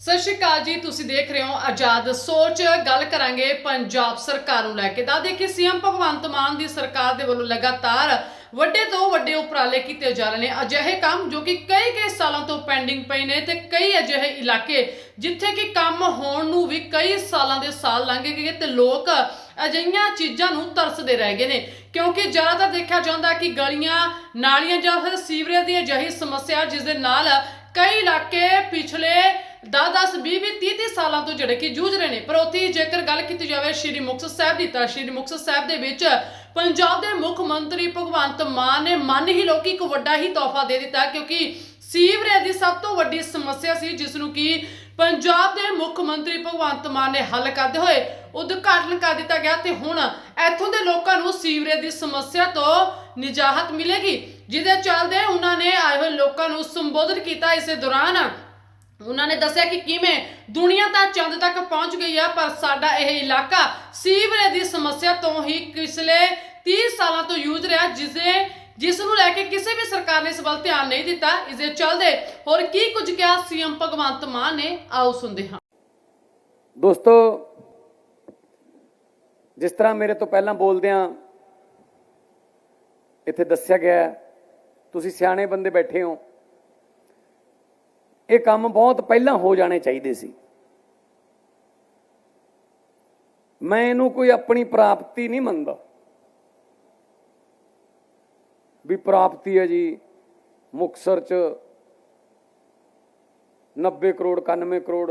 ਸਤਿ ਸ਼੍ਰੀ ਅਕਾਲ ਜੀ, ਤੁਸੀਂ ਦੇਖ ਰਹੇ ਹੋ ਆਜ਼ਾਦ ਸੋਚ। ਗੱਲ ਕਰਾਂਗੇ ਪੰਜਾਬ ਸਰਕਾਰ ਨੂੰ ਲੈ ਕੇ। ਤਾਂ ਦੇਖੀ ਸੀਐਮ ਭਗਵੰਤ ਮਾਨ ਦੀ ਸਰਕਾਰ ਦੇ ਵੱਲੋਂ ਲਗਾਤਾਰ ਵੱਡੇ ਤੋਂ ਵੱਡੇ ਉਪਰਾਲੇ ਕੀਤੇ ਜਾ ਰਹੇ ਨੇ। ਅਜਿਹੇ ਕੰਮ ਜੋ ਕਿ ਕਈ ਕਈ ਸਾਲਾਂ ਤੋਂ ਪੈਂਡਿੰਗ ਪਏ ਨੇ ਤੇ ਕਈ ਅਜਿਹੇ ਇਲਾਕੇ ਜਿੱਥੇ ਕਿ ਕੰਮ ਹੋਣ ਨੂੰ ਵੀ ਕਈ ਸਾਲਾਂ ਦੇ ਸਾਲ ਲੰਘ ਗਏ ਤੇ ਲੋਕ ਅਜਿਹੀਆਂ ਚੀਜ਼ਾਂ ਨੂੰ ਤਰਸਦੇ ਰਹਿ ਗਏ ਨੇ। ਕਿਉਂਕਿ ਜ਼ਿਆਦਾਤਰ ਦੇਖਿਆ ਜਾਂਦਾ ਕਿ ਗਲੀਆਂ, ਨਾਲੀਆਂ ਜਾਂ ਫਿਰ ਸੀਵਰੇਜ ਦੀ ਅਜਿਹੀ ਸਮੱਸਿਆ ਜਿਸ ਦੇ ਨਾਲ ਕਈ ਇਲਾਕੇ ਪਿਛਲੇ 10-10 20-20 30-30 ਸਾਲਾਂ ਤੋਂ ਜਿਹੜੇ ਕਿ ਜੂਝ ਰਹੇ ਨੇ। ਪਰ ਉੱਥੇ ਜੇਕਰ ਗੱਲ ਕੀਤੀ ਜਾਵੇ ਸ਼੍ਰੀ ਮੁਕਤਸਰ ਸਾਹਿਬ ਦੀ, ਤਾਂ ਸ਼੍ਰੀ ਮੁਕਤਸਰ ਸਾਹਿਬ ਦੇ ਵਿੱਚ ਪੰਜਾਬ ਦੇ ਮੁੱਖ ਮੰਤਰੀ ਭਗਵੰਤ ਮਾਨ ਨੇ ਮਨ ਹੀ ਲੋਕੀ ਇੱਕ ਵੱਡਾ ਹੀ ਤੋਹਫਾ ਦੇ ਦਿੱਤਾ ਕਿਉਂਕਿ ਸੀਵਰੇਜ ਦੀ ਸਭ ਤੋਂ ਵੱਡੀ ਸਮੱਸਿਆ ਸੀ, ਜਿਸ ਨੂੰ ਕਿ ਪੰਜਾਬ ਦੇ ਮੁੱਖ ਮੰਤਰੀ ਭਗਵੰਤ ਮਾਨ ਨੇ ਹੱਲ ਕਰਦੇ ਹੋਏ ਉਦਘਾਟਨ ਕਰ ਦਿੱਤਾ ਗਿਆ ਤੇ ਹੁਣ ਇੱਥੋਂ ਦੇ ਲੋਕਾਂ ਨੂੰ ਸੀਵਰੇਜ ਦੀ ਸਮੱਸਿਆ ਤੋਂ ਨਿਜਾਹਤ ਮਿਲੇਗੀ, ਜਿਹਦੇ ਚੱਲਦੇ ਉਹਨਾਂ ਨੇ ਆਏ ਹੋਏ ਲੋਕਾਂ ਨੂੰ ਸੰਬੋਧਨ ਕੀਤਾ। ਇਸੇ ਦੌਰਾਨ ਉਹਨਾਂ ਨੇ ਦੱਸਿਆ ਕਿ ਕਿਵੇਂ ਦੁਨੀਆ ਤਾਂ ਚੰਦ ਤੱਕ ਪਹੁੰਚ ਗਈ ਆ, ਪਰ ਸਾਡਾ ਇਹ ਇਲਾਕਾ ਸੀਵਰੇਜ ਦੀ ਸਮੱਸਿਆ ਤੋਂ ਹੀ ਪਿਛਲੇ 30 ਸਾਲਾਂ ਤੋਂ ਯੂਜ਼ ਰਿਹਾ, ਜਿਸੇ ਜਿਸ ਨੂੰ ਲੈ ਕੇ ਕਿਸੇ ਵੀ ਸਰਕਾਰ ਨੇ ਇਸ ਵੱਲ ਧਿਆਨ ਨਹੀਂ ਦਿੱਤਾ। ਇਸ ਦੇ ਚੱਲਦੇ ਹੋਰ ਕੀ ਕੁਝ ਕਿਹਾ ਸੀਐਮ ਭਗਵੰਤ ਮਾਨ ਨੇ? ਆਓ ਸੁਣਦੇ ਹਾਂ। ਦੋਸਤੋ, ਜਿਸ ਤਰ੍ਹਾਂ ਮੇਰੇ ਤੋਂ ਪਹਿਲਾਂ ਬੋਲਦਿਆਂ ਇੱਥੇ ਦੱਸਿਆ ਗਿਆ ਤੁਸੀਂ ਸਿਆਣੇ ਬੰਦੇ ਬੈਠੇ ਹੋ। ਇਹ ਕੰਮ ਬਹੁਤ ਪਹਿਲਾਂ ਹੋ ਜਾਣੇ ਚਾਹੀਦੇ ਸੀ। ਮੈਂ ਇਹਨੂੰ ਕੋਈ ਆਪਣੀ ਪ੍ਰਾਪਤੀ ਨਹੀਂ ਮੰਨਦਾ। ਵੀ ਪ੍ਰਾਪਤੀ ਹੈ ਜੀ ਮੁਕਸਰ ਚ 90 ਕਰੋੜ 91 ਕਰੋੜ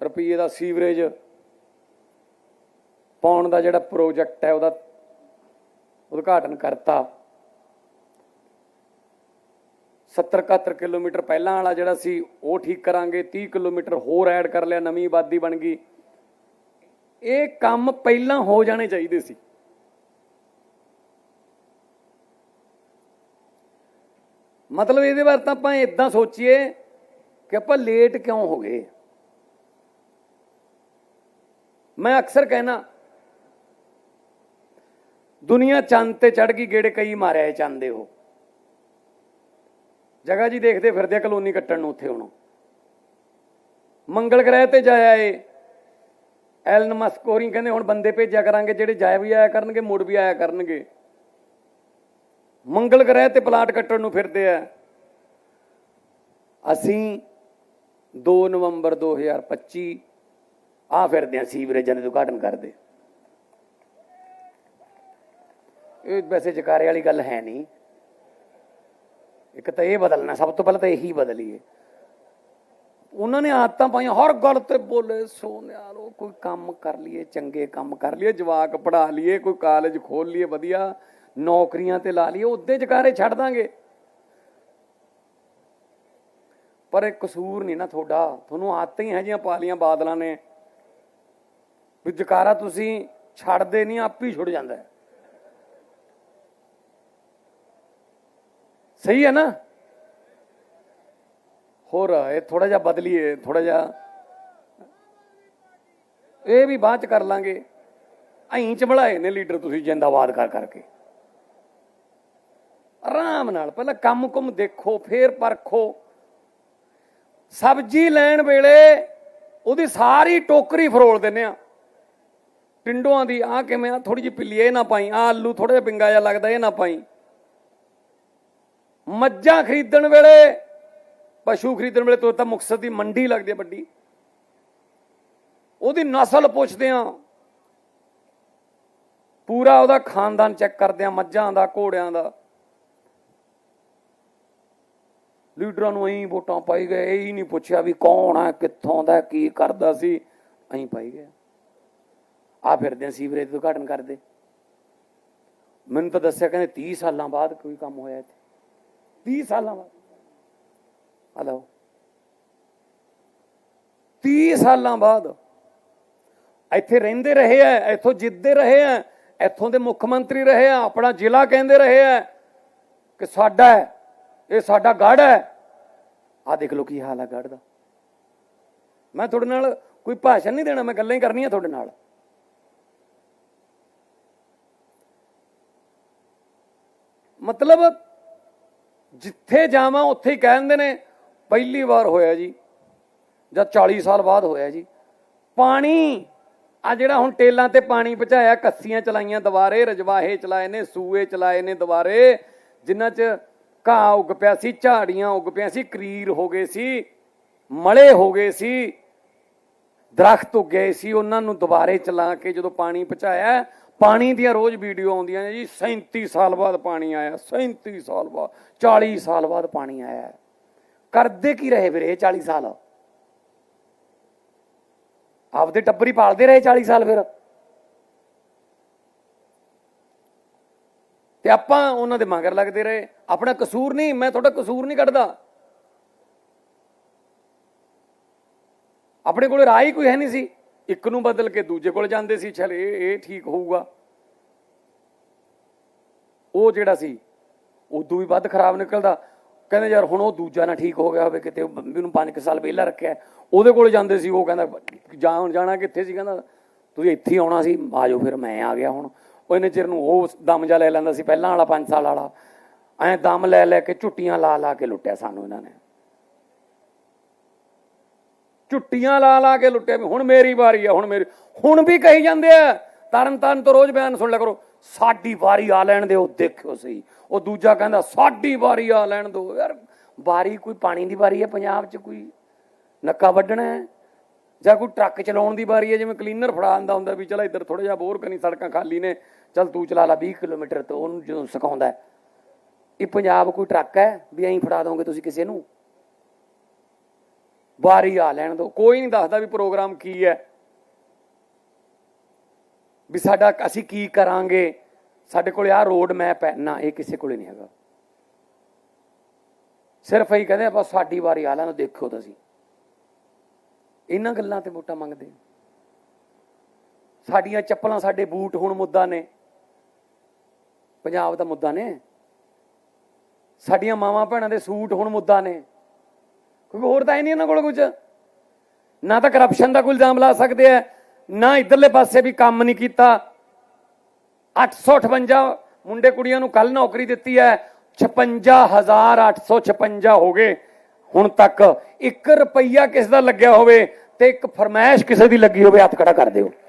ਰੁਪਏ ਦਾ ਸੀਵਰੇਜ ਪਾਉਣ ਦਾ ਜਿਹੜਾ ਪ੍ਰੋਜੈਕਟ ਹੈ, ਉਹਦਾ ਉਦਘਾਟਨ ਕਰਤਾ। 70 71 ਕਿਲੋਮੀਟਰ ਪਹਿਲਾਂ ਵਾਲਾ ਜਿਹੜਾ ਸੀ, ਉਹ ਠੀਕ ਕਰਾਂਗੇ 30 ਕਿਲੋਮੀਟਰ ਹੋਰ ਐਡ ਕਰ ਲਿਆ, ਨਵੀਂ ਆਬਾਦੀ ਬਣ ਗਈ। ਇਹ ਕੰਮ ਪਹਿਲਾਂ ਹੋ ਜਾਣੇ ਚਾਹੀਦੇ ਸੀ। ਮਤਲਬ ਇਹਦੇ ਬਾਰੇ ਤਾਂ ਆਪਾਂ ਇਦਾਂ ਸੋਚੀਏ ਕਿ ਆਪਾਂ ਲੇਟ ਕਿਉਂ ਹੋ ਗਏ। ਮੈਂ ਅਕਸਰ ਕਹਿਣਾ ਦੁਨੀਆ ਚੰਦ ਤੇ ਚੜ ਗਈ, ਗੇੜੇ ਕਈ ਮਾਰਿਆ ਚੰਦ ਦੇ ਉਹ। ਜਗ੍ਹਾ ਜੀ ਦੇਖਦੇ ਫਿਰਦੇ ਆ ਕਲੋਨੀ ਕੱਟਣ ਨੂੰ ਉੱਥੇ ਹੁਣ। ਮੰਗਲ ਗ੍ਰਹਿ ਤੇ ਜਾਇਆ ਏ। ਐਲਨ ਮਸਕ ਹੋਰੀ ਕਹਿੰਦੇ ਹੁਣ ਬੰਦੇ ਭੇਜਿਆ ਕਰਾਂਗੇ, ਜਿਹੜੇ ਜਾਇਆ ਵੀ ਆਇਆ ਕਰਨਗੇ, ਮੁੜ ਵੀ ਆਇਆ ਕਰਨਗੇ। ਮੰਗਲ ਗ੍ਰਹਿ ਤੇ ਪਲਾਟ ਕੱਟਣ ਨੂੰ ਫਿਰਦੇ ਆ। ਅਸੀਂ 2 ਨਵੰਬਰ 2025 ਆ ਫਿਰਦੇ ਆ ਸੀਵਰੇਜਾਂ ਦੇ ਉਦਘਾਟਨ ਕਰਦੇ। ਇਹ ਵੈਸੇ ਜਕਾਰੇ ਵਾਲੀ ਗੱਲ ਹੈ ਨਹੀਂ। ਇੱਕ ਤਾਂ ਇਹ ਬਦਲਣਾ, ਸਭ ਤੋਂ ਪਹਿਲਾਂ ਤਾਂ ਇਹੀ ਬਦਲੀਏ। ਉਹਨਾਂ ਨੇ ਆਦਤਾਂ ਪਾਈਆਂ, ਹਰ ਗੱਲ ਤੇ ਬੋਲੇ ਸੋਨਿਆਰੋ ਕੋਈ ਕੰਮ ਕਰ ਲਈਏ, ਚੰਗੇ ਕੰਮ ਕਰ ਲਈਏ, ਜਵਾਕ ਪੜਾ ਲਈਏ, ਕੋਈ ਕਾਲਜ ਖੋਲ ਲਈਏ, ਵਧੀਆ, ਨੌਕਰੀਆਂ ਤੇ ਲਾ ਲਈਏ, ਉਹਦੇ ਜਕਾਰੇ ਛੱਡ ਦਾਂਗੇ। ਪਰ ਇਹ ਕਸੂਰ ਨਹੀਂ ਨਾ ਤੁਹਾਡਾ। ਤੁਹਾਨੂੰ ਆਦਤਾਂ ਹੀ ਹੈ ਜੀਆਂ ਪਾ ਲੀਆਂ ਬਾਦਲਾਂ ਨੇ। ਵੀ ਜਕਾਰਾ ਤੁਸੀਂ ਛੱਡਦੇ ਨਹੀਂ, ਆਪ ਹੀ ਛੁੱਟ ਜਾਂਦਾ ਹੈ। ਸਹੀ ਹੈ ਨਾ? ਹੋਰ, ਇਹ ਥੋੜਾ ਜਿਹਾ ਬਦਲੀਏ ਥੋੜਾ ਜਿਹਾ ਇਹ ਵੀ ਬਾਅਦ ਚ ਕਰ ਲਾਂਗੇ। ਅਹੀਂ ਚ ਬਣਾਏ ਨੇ ਲੀਡਰ ਤੁਸੀਂ ਜਿੰਦਾਬਾਦ ਕਰ ਕਰਕੇ। ਆਰਾਮ ਨਾਲ, ਪਹਿਲਾਂ ਕੰਮ ਕੁਮ ਦੇਖੋ, ਫੇਰ ਪਰਖੋ। ਸਬਜ਼ੀ ਲੈਣ ਵੇਲੇ ਉਹਦੀ ਸਾਰੀ ਟੋਕਰੀ ਫਰੋਲ ਦਿੰਨੇ ਆ ਟਿੰਡੋਆਂ ਦੀ ਆ ਕਿਵੇਂ ਆ? ਥੋੜੀ ਜਿਹੀ ਪਿੱਲੀ ਇਹ ਨਾ ਪਾਈ। ਆ ਆਲੂ ਥੋੜਾ ਜਿਹਾ ਪਿੰਗਾ ਜਿਹਾ ਲੱਗਦਾ, ਇਹ ਨਾ ਪਾਈ। ਮੱਝਾਂ ਖਰੀਦਣ ਵੇਲੇ, ਪਸ਼ੂ ਖਰੀਦਣ ਵੇਲੇ ਤੋਂ ਤਾਂ ਮੁਕਸਰ ਦੀ ਮੰਡੀ ਲੱਗਦੀ ਹੈ ਵੱਡੀ। ਉਹਦੀ ਨਸਲ ਪੁੱਛਦੇ ਆ। ਪੂਰਾ ਉਹਦਾ ਖਾਨਦਾਨ ਚੈੱਕ ਕਰਦੇ ਆ, ਮੱਝਾਂ ਦਾ, ਘੋੜਿਆਂ ਦਾ। ਲੀਡਰਾਂ ਨੂੰ ਐਂ ਵੋਟਾਂ ਪਾਈ ਗਏ, ਇਹ ਹੀ ਨਹੀਂ ਪੁੱਛਿਆ ਵੀ ਕੌਣ ਆ, ਕਿੱਥੋਂ ਦਾ, ਕੀ ਕਰਦਾ ਸੀ, ਐਂ ਪਾਈ ਗਏ। ਆ ਫਿਰਦੇ ਆ ਸੀਵਰੇਜ ਦਾ ਉਦਘਾਟਨ ਕਰਦੇ। ਮੈਨੂੰ ਤਾਂ ਦੱਸਿਆ ਕਹਿੰਦੇ 30 ਸਾਲਾਂ ਬਾਅਦ ਕੋਈ ਕੰਮ ਹੋਇਆ ਇੱਥੇ। 30 ਸਾਲਾਂ ਬਾਅਦ। ਹਲੋ 30 ਸਾਲਾਂ ਬਾਅਦ ਇੱਥੇ ਰਹਿੰਦੇ ਰਹੇ ਆ ਇੱਥੋਂ ਜਿੱਤਦੇ ਰਹੇ ਆ ਇੱਥੋਂ ਦੇ ਮੁੱਖ ਮੰਤਰੀ ਰਹੇ ਆ ਆਪਣਾ ਜ਼ਿਲ੍ਹਾ ਕਹਿੰਦੇ ਰਹੇ ਆ ਕਿ ਸਾਡਾ ਹੈ ਇਹ ਸਾਡਾ ਗੜ ਹੈ ਆ ਦੇਖ ਲਓ ਕੀ ਹਾਲ ਹੈ ਗੜ ਦਾ। ਮੈਂ ਤੁਹਾਡੇ ਨਾਲ ਕੋਈ ਭਾਸ਼ਣ ਨਹੀਂ ਦੇਣਾ, ਮੈਂ ਗੱਲਾਂ ਹੀ ਕਰਨੀਆਂ ਤੁਹਾਡੇ ਨਾਲ। ਮਤਲਬ ਜਿੱਥੇ ਜਾਵਾਂ ਉੱਥੇ ਹੀ ਕਹਿੰਦੇ ਨੇ, ਪਹਿਲੀ ਵਾਰ ਹੋਇਆ ਜੀ, ਜਾਂ 40 ਸਾਲ ਬਾਅਦ ਹੋਇਆ ਜੀ। ਪਾਣੀ, ਆ ਜਿਹੜਾ ਹੁਣ ਟੇਲਾਂ ਤੇ ਪਾਣੀ ਪਹੁੰਚਾਇਆ, ਕੱਸੀਆਂ ਚਲਾਈਆਂ ਦੁਬਾਰੇ, ਰਜਵਾਹੇ ਚਲਾਏ ਨੇ, ਸੂਏ ਚਲਾਏ ਨੇ ਦੁਬਾਰੇ ਜਿਨ੍ਹਾਂ 'ਚ ਘਾਹ ਉੱਗ ਪਿਆ ਸੀ, ਝਾੜੀਆਂ ਉੱਗ ਪਿਆ ਸੀ, ਕਰੀਰ ਹੋ ਗਏ ਸੀ, ਮਲੇ ਹੋ ਗਏ ਸੀ, ਦਰਖਤ ਉੱਗ ਗਏ ਸੀ, ਉਹਨਾਂ ਨੂੰ ਦੁਬਾਰੇ ਚਲਾ ਕੇ ਜਦੋਂ ਪਾਣੀ ਪਹੁੰਚਾਇਆ ਪਾਣੀ ਦੀਆਂ ਰੋਜ਼ ਵੀਡੀਓ ਆਉਂਦੀਆਂ ਨੇ ਜੀ 37 ਸਾਲ ਬਾਅਦ ਪਾਣੀ ਆਇਆ 37 ਸਾਲ ਬਾਅਦ 40 ਸਾਲ ਬਾਅਦ ਪਾਣੀ ਆਇਆ। ਕਰਦੇ ਕੀ ਰਹੇ ਵੀਰੇ ਇਹ 40 ਸਾਲ? ਆਪਦੇ ਟੱਬਰੀ ਪਾਲਦੇ ਰਹੇ 40 ਸਾਲ ਫਿਰ। ਤੇ ਆਪਾਂ ਉਹਨਾਂ ਦੇ ਮਗਰ ਲੱਗਦੇ ਰਹੇ। ਆਪਣਾ ਕਸੂਰ ਨਹੀਂ, ਮੈਂ ਤੁਹਾਡਾ ਕਸੂਰ ਨਹੀਂ ਕੱਢਦਾ। ਆਪਣੇ ਕੋਲ ਰਾਹ ਹੀ ਕੋਈ ਹੈ ਨਹੀਂ ਸੀ। ਇੱਕ ਨੂੰ ਬਦਲ ਕੇ ਦੂਜੇ ਕੋਲ ਜਾਂਦੇ ਸੀ, ਚਲ ਇਹ ਇਹ ਠੀਕ ਹੋਊਗਾ। ਉਹ ਜਿਹੜਾ ਸੀ, ਉਦੋਂ ਵੀ ਵੱਧ ਖਰਾਬ ਨਿਕਲਦਾ। ਕਹਿੰਦੇ ਯਾਰ ਹੁਣ ਉਹ ਦੂਜਾ ਨਾ ਠੀਕ ਹੋ ਗਿਆ ਹੋਵੇ, ਕਿਤੇ ਉਹ ਬੰਬੀ ਨੂੰ 5 ਸਾਲ ਪਹਿਲਾਂ ਰੱਖਿਆ। ਉਹਦੇ ਕੋਲ ਜਾਂਦੇ ਸੀ, ਉਹ ਕਹਿੰਦਾ ਜਾਣ ਜਾਣਾ ਕਿੱਥੇ ਸੀ? ਕਹਿੰਦਾ, ਤੁਸੀਂ ਇੱਥੇ ਹੀ ਆਉਣਾ ਸੀ ਆਜੋ ਫਿਰ, ਮੈਂ ਆ ਗਿਆ ਹੁਣ। ਉਹ ਇਹਨੇ ਚਿਰ ਨੂੰ ਉਹ ਦਮ ਜਾ ਲੈ ਲੈਂਦਾ ਸੀ, ਪਹਿਲਾਂ ਵਾਲਾ 5 ਸਾਲ ਵਾਲਾ। ਐਂ ਦਮ ਲੈ ਲੈ ਕੇ ਝੁੱਟੀਆਂ ਲਾ ਲਾ ਕੇ ਲੁੱਟਿਆ ਸਾਨੂੰ ਇਹਨਾਂ ਨੇ। ਝੁੱਟੀਆਂ ਲਾ ਲਾ ਕੇ ਲੁੱਟਿਆ ਵੀ, ਹੁਣ ਮੇਰੀ ਵਾਰੀ ਆ, ਹੁਣ ਮੇਰੀ, ਹੁਣ ਵੀ ਕਹੀ ਜਾਂਦੇ ਆ ਤਰਨ ਤਰਨ ਤੋਂ ਰੋਜ਼ ਬਿਆਨ ਸੁਣ ਲਿਆ ਕਰੋ, ਸਾਡੀ ਵਾਰੀ ਆ ਲੈਣ ਦਿਓ, ਦੇਖਿਓ ਸਹੀ। ਉਹ ਦੂਜਾ ਕਹਿੰਦਾ, ਸਾਡੀ ਵਾਰੀ ਆ ਲੈਣ ਦਿਓ। ਯਾਰ, ਵਾਰੀ ਕੋਈ ਪਾਣੀ ਦੀ ਵਾਰੀ ਹੈ ਪੰਜਾਬ 'ਚ ਕੋਈ ਨੱਕਾ ਵੱਢਣਾ ਹੈ? ਜਾਂ ਕੋਈ ਟਰੱਕ ਚਲਾਉਣ ਦੀ ਵਾਰੀ ਹੈ ਜਿਵੇਂ ਕਲੀਨਰ ਫੜਾ ਆਂਦਾ ਹੁੰਦਾ ਵੀ ਚਲ ਇੱਧਰ ਥੋੜਾ ਜਿਹਾ ਬੋਰ ਕਰਨੀ, ਸੜਕਾਂ ਖਾਲੀ ਨੇ, ਚਲ ਤੂੰ ਚਲਾ ਲਾ 20 ਕਿਲੋਮੀਟਰ ਤੋਂ ਉਹਨੂੰ ਜਦੋਂ ਸਿਖਾਉਂਦਾ ਇਹ ਪੰਜਾਬ ਕੋਈ ਟਰੱਕ ਹੈ, ਵੀ ਐਂ ਫੜਾ ਦੋਗੇ ਤੁਸੀਂ ਕਿਸੇ ਨੂੰ? ਵਾਰੀ ਆ ਲੈਣ ਦੋ। ਕੋਈ ਨਹੀਂ ਦੱਸਦਾ ਵੀ ਪ੍ਰੋਗਰਾਮ ਕੀ ਹੈ। ਵੀ ਸਾਡਾ ਅਸੀਂ ਕੀ ਕਰਾਂਗੇ। ਸਾਡੇ ਕੋਲ ਆਹ ਰੋਡ ਮੈਪ ਹੈ। ਨਾ, ਇਹ ਕਿਸੇ ਕੋਲੇ ਨਹੀਂ ਹੈਗਾ। ਸਿਰਫ ਇਹੀ ਕਹਿੰਦੇ ਆਪਾਂ ਸਾਡੀ ਵਾਰੀ ਆ ਲੈਣ ਦੇਖੋ ਤੁਸੀਂ ਇਹਨਾਂ ਗੱਲਾਂ ਤੇ ਵੋਟਾਂ ਮੰਗਦੇ ਸਾਡੀਆਂ ਚੱਪਲਾਂ ਸਾਡੇ ਬੂਟ ਹੁਣ ਮੁੱਦਾ ਨੇ। ਪੰਜਾਬ ਦਾ ਮੁੱਦਾ ਨੇ। ਸਾਡੀਆਂ ਮਾਵਾਂ ਭੈਣਾਂ ਦੇ ਸੂਟ ਹੁਣ ਮੁੱਦਾ ਨੇ। ਕਿਉਂਕਿ ਹੋਰ ਤਾਂ ਹੈ ਨਹੀਂ ਇਹਨਾਂ ਕੋਲ ਕੁਝ ਨਾ ਤਾਂ ਕਰਪਸ਼ਨ ਦਾ ਕੋਈ ਇਲਜ਼ਾਮ ਲਾ ਸਕਦੇ ਆ ਨਾ ਇਧਰਲੇ ਪਾਸੇ ਵੀ ਕੰਮ ਨਹੀਂ ਕੀਤਾ। 858 ਮੁੰਡੇ ਕੁੜੀਆਂ ਨੂੰ ਕੱਲ ਨੌਕਰੀ ਦਿੱਤੀ ਹੈ 56856 ਹੋ ਗਏ। ਹੁਣ ਤੱਕ 1 ਰੁਪਈਆ ਕਿਸ ਦਾ ਲੱਗਿਆ ਹੋਵੇ ਤੇ ਇੱਕ ਫਰਮਾਇਸ਼ ਕਿਸੇ ਦੀ ਲੱਗੀ ਹੋਵੇ, ਹੱਥ ਖੜਾ ਕਰ ਦਿਓ।